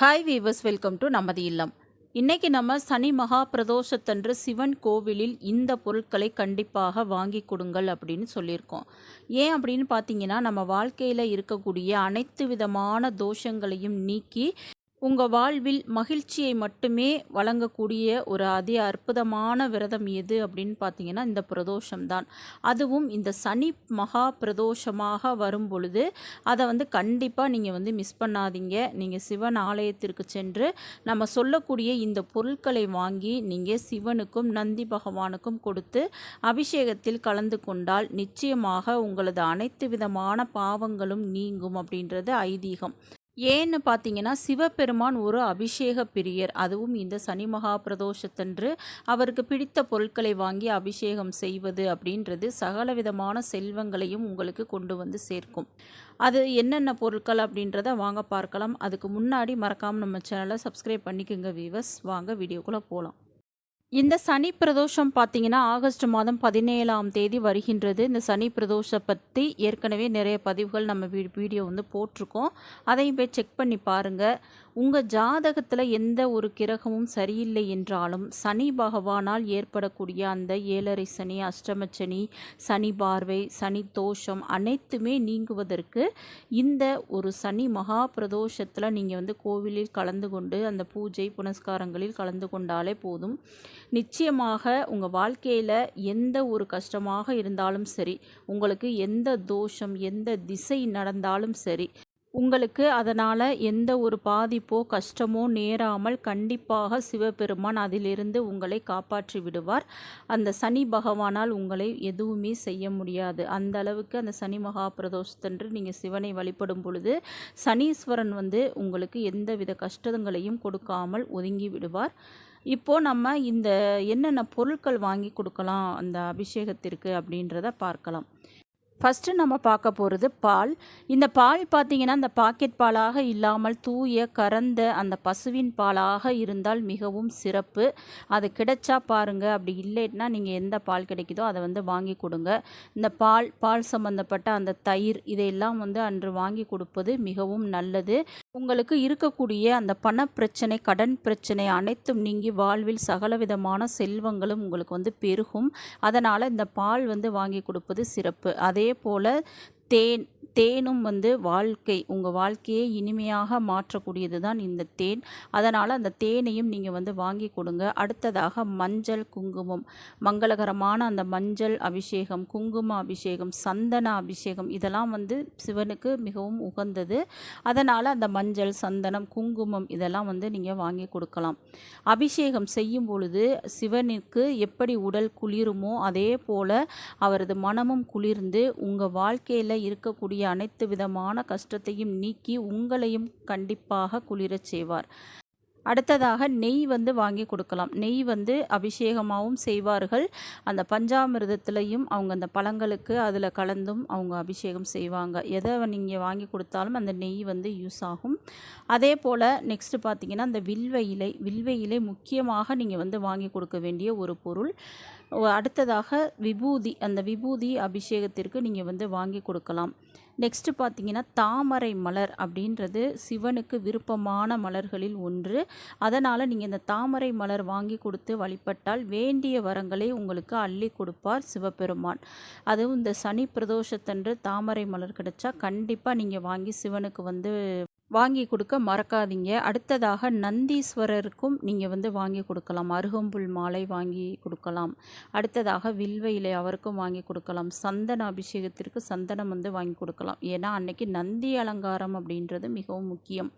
Hi viewers welcome to நமது இல்லம். இன்றைக்கி நம்ம சனி மகா பிரதோஷத்தன்று சிவன் கோவிலில் இந்த பொருட்களை கண்டிப்பாக வாங்கி கொடுங்கள் அப்படின்னு சொல்லியிருக்கோம். ஏன் அப்படின்னு பார்த்தீங்கன்னா நம்ம வாழ்க்கையில் இருக்கக்கூடிய அனைத்து விதமான தோஷங்களையும் நீக்கி உங்கள் வாழ்வில் மகிழ்ச்சியை மட்டுமே வழங்கக்கூடிய ஒரு அதி அற்புதமான விரதம் எது அப்படின்னு பார்த்தீங்கன்னா இந்த பிரதோஷம்தான். அதுவும் இந்த சனி மகா பிரதோஷமாக வரும் பொழுது அதை வந்து கண்டிப்பாக நீங்கள் வந்து மிஸ் பண்ணாதீங்க. நீங்கள் சிவன் ஆலயத்திற்கு சென்று நம்ம சொல்லக்கூடிய இந்த பொருட்களை வாங்கி நீங்கள் சிவனுக்கும் நந்தி பகவானுக்கும் கொடுத்து அபிஷேகத்தில் கலந்து கொண்டால் நிச்சயமாக உங்களது அனைத்து விதமான பாவங்களும் நீங்கும் அப்படின்றது ஐதீகம். ஏன்னு பார்த்தீங்கன்னா சிவபெருமான் ஒரு அபிஷேக பிரியர். அதுவும் இந்த சனி மகா பிரதோஷத்தன்று அவருக்கு பிடித்த பொருட்களை வாங்கி அபிஷேகம் செய்வது அப்படின்றது சகல விதமான செல்வங்களையும் உங்களுக்கு கொண்டு வந்து சேர்க்கும். அது என்னென்ன பொருட்கள் அப்படின்றத வாங்க பார்க்கலாம். அதுக்கு முன்னாடி மறக்காமல் நம்ம சேனலை சப்ஸ்கிரைப் பண்ணிக்கோங்க வீவர்ஸ் வாங்க வீடியோக்குள்ளே போகலாம் இந்த சனி பிரதோஷம் பார்த்தீங்கன்னா ஆகஸ்ட் மாதம் பதினேழாம் தேதி வருகின்றது. இந்த சனி பிரதோஷம் பற்றி ஏற்கனவே நிறைய பதிவுகள் நம்ம வீ வீடியோ வந்து போட்டிருக்கோம். அதையும் போய் செக் பண்ணி பாருங்கள் உங்கள் ஜாதகத்தில் எந்த ஒரு கிரகமும் சரியில்லை என்றாலும் சனி பகவானால் ஏற்படக்கூடிய அந்த ஏழரை சனி அஷ்டமச்சனி சனி பார்வை சனி தோஷம் அனைத்துமே நீங்குவதற்கு இந்த ஒரு சனி மகா பிரதோஷத்தில் நீங்கள் வந்து கோவிலில் கலந்து கொண்டு அந்த பூஜை புனஸ்காரங்களில் கலந்து கொண்டாலே போதும். நிச்சயமாக உங்கள் வாழ்க்கையில் எந்த ஒரு கஷ்டமாக இருந்தாலும் சரி உங்களுக்கு எந்த தோஷம் எந்த திசை நடந்தாலும் சரி உங்களுக்கு அதனால் எந்த ஒரு பாதிப்போ கஷ்டமோ நேராமல் கண்டிப்பாக சிவபெருமான் அதிலிருந்து உங்களை காப்பாற்றி விடுவார். அந்த சனி பகவானால் உங்களை எதுவுமே செய்ய முடியாது. அந்த அளவுக்கு அந்த சனி மகா பிரதோஷத்தன்று நீங்கள் சிவனை வழிபடும் பொழுது சனீஸ்வரன் வந்து உங்களுக்கு எந்த வித கஷ்டங்களையும் கொடுக்காமல் ஒதுங்கி விடுவார். இப்போது நம்ம இந்த என்னென்ன பொருட்கள் வாங்கி கொடுக்கலாம் அந்த அபிஷேகத்திற்கு அப்படின்றத பார்க்கலாம். ஃபஸ்ட்டு நம்ம பார்க்க போகிறது பால். இந்த பால் பார்த்தீங்கன்னா அந்த பாக்கெட் பாலாக இல்லாமல் தூய கறந்த அந்த பசுவின் பாலாக இருந்தால் மிகவும் சிறப்பு. அது கிடைச்சா பாருங்கள் அப்படி இல்லைன்னா நீங்கள் எந்த பால் கிடைக்குதோ அதை வந்து வாங்கி கொடுங்க. இந்த பால் பால் சம்மந்தப்பட்ட அந்த தயிர் இதையெல்லாம் வந்து அன்று வாங்கி கொடுப்பது மிகவும் நல்லது. உங்களுக்கு இருக்கக்கூடிய அந்த பண பிரச்சனை கடன் பிரச்சனை அனைத்தும் நீங்கி வாழ்வில் சகலவிதமான செல்வங்களும் உங்களுக்கு வந்து பெருகும். அதனால் இந்த பால் வந்து வாங்கி கொடுப்பது சிறப்பு. அதே போல் தேன் தேனும் வந்து வாழ்க்கை உங்கள் வாழ்க்கையை இனிமையாக மாற்றக்கூடியது தான் இந்த தேன். அதனால் அந்த தேனையும் நீங்கள் வந்து வாங்கி கொடுங்க. அடுத்ததாக மஞ்சள் குங்குமம். மங்களகரமான அந்த மஞ்சள் அபிஷேகம் குங்கும அபிஷேகம் சந்தன அபிஷேகம் இதெல்லாம் வந்து சிவனுக்கு மிகவும் உகந்தது. அதனால் அந்த மஞ்சள் சந்தனம் குங்குமம் இதெல்லாம் வந்து நீங்கள் வாங்கி கொடுக்கலாம். அபிஷேகம் செய்யும் பொழுது சிவனுக்கு எப்படி உடல் குளிருமோ அதே போல் அவரது மனமும் குளிர்ந்து உங்கள் வாழ்க்கையில் இருக்கக்கூடிய அனைத்து விதமான கஷ்டத்தையும் நீக்கி உங்களையும் கண்டிப்பாக குளிரச் செய்வார். அடுத்ததாக நெய் வந்து வாங்கி கொடுக்கலாம். நெய் வந்து அபிஷேகமாகவும் செய்வார்கள். அந்த பஞ்சாமிர்தத்துலையும் அவங்க அந்த பழங்களுக்கு அதில் கலந்தும் அவங்க அபிஷேகம் செய்வாங்க. எதை நீங்கள் வாங்கி கொடுத்தாலும் அந்த நெய் வந்து யூஸ் ஆகும். அதே போல் நெக்ஸ்ட்டு பார்த்தீங்கன்னா அந்த வில்வ இலை. வில்வ இலை முக்கியமாக நீங்கள் வந்து வாங்கி கொடுக்க வேண்டிய ஒரு பொருள். அடுத்ததாக விபூதி அந்த விபூதி அபிஷேகத்திற்கு நீங்கள் வந்து வாங்கி கொடுக்கலாம். நெக்ஸ்ட்டு பார்த்தீங்கன்னா தாமரை மலர் அப்படின்றது சிவனுக்கு விருப்பமான மலர்களில் ஒன்று. அதனால் நீங்கள் இந்த தாமரை மலர் வாங்கி கொடுத்து வழிபட்டால் வேண்டிய வரங்களை உங்களுக்கு அள்ளி கொடுப்பார் சிவபெருமான். அதுவும் இந்த சனி பிரதோஷத்தன்று தாமரை மலர் கிடைச்சா கண்டிப்பாக நீங்கள் வாங்கி சிவனுக்கு வந்து வாங்கி கொடுக்க மறக்காதீங்க. அடுத்ததாக நந்தீஸ்வரருக்கும் நீங்கள் வந்து வாங்கி கொடுக்கலாம். அருகம்புல் மாலை வாங்கி கொடுக்கலாம். அடுத்ததாக வில்வ இலை அவருக்கும் வாங்கி கொடுக்கலாம். சந்தன அபிஷேகத்திற்கு சந்தனம் வந்து வாங்கி கொடுக்கலாம். ஏன்னா அன்னைக்கு நந்தி அலங்காரம் அப்படின்றது மிகவும் முக்கியம்.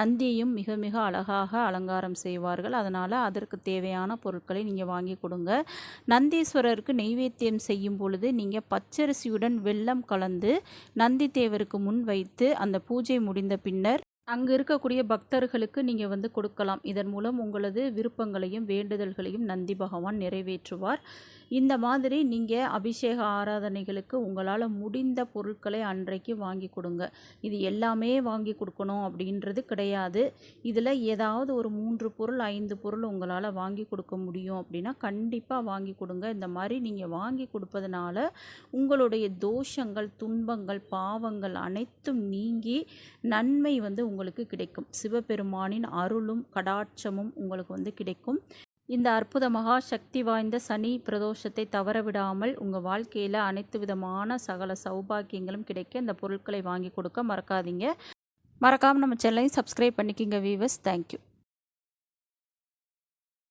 நந்தியும் மிக மிக அழகாக அலங்காரம் செய்வார்கள். அதனால் அதற்கு தேவையான பொருட்களை நீங்கள் வாங்கி கொடுங்க. நந்தீஸ்வரருக்கு நெய்வேத்தியம் செய்யும் பொழுது நீங்கள் பச்சரிசியுடன் வெள்ளம் கலந்து நந்தி தேவருக்கு முன் வைத்து அந்த பூஜை முடிந்த பின்னர் அங்கு இருக்கக்கூடிய பக்தர்களுக்கு நீங்கள் வந்து கொடுக்கலாம். இதன் மூலம் உங்களது விருப்பங்களையும் வேண்டுதல்களையும் நந்தி பகவான் நிறைவேற்றுவார். இந்த மாதிரி நீங்கள் அபிஷேக ஆராதனைகளுக்கு உங்களால் முடிந்த பொருட்களை அன்றைக்கு வாங்கி கொடுங்க. இது எல்லாமே வாங்கி கொடுக்கணும் அப்படின்றது கிடையாது. இதில் ஏதாவது ஒரு மூன்று பொருள் ஐந்து பொருள் உங்களால் வாங்கி கொடுக்க முடியும் அப்படின்னா கண்டிப்பாக வாங்கி கொடுங்க. இந்த மாதிரி நீங்கள் வாங்கி கொடுப்பதனால உங்களுடைய தோஷங்கள் துன்பங்கள் பாவங்கள் அனைத்தும் நீங்கி நன்மை வந்து உங்களுக்கு கிடைக்கும். சிவபெருமானின் அருளும் கடாட்சமும் உங்களுக்கு வந்து கிடைக்கும். இந்த அற்புத மகா சக்தி வாய்ந்த சனி பிரதோஷத்தை தவறவிடாமல் உங்கள் வாழ்க்கையில் அனைத்து விதமான சகல சௌபாக்கியங்களும் கிடைக்க இந்த பொருட்களை வாங்கி கொடுக்க மறக்காதீங்க. மறக்காமல் நம்ம சேனலையும் சப்ஸ்கிரைப் பண்ணிக்கிங்க வீவர்ஸ் தேங்க்யூ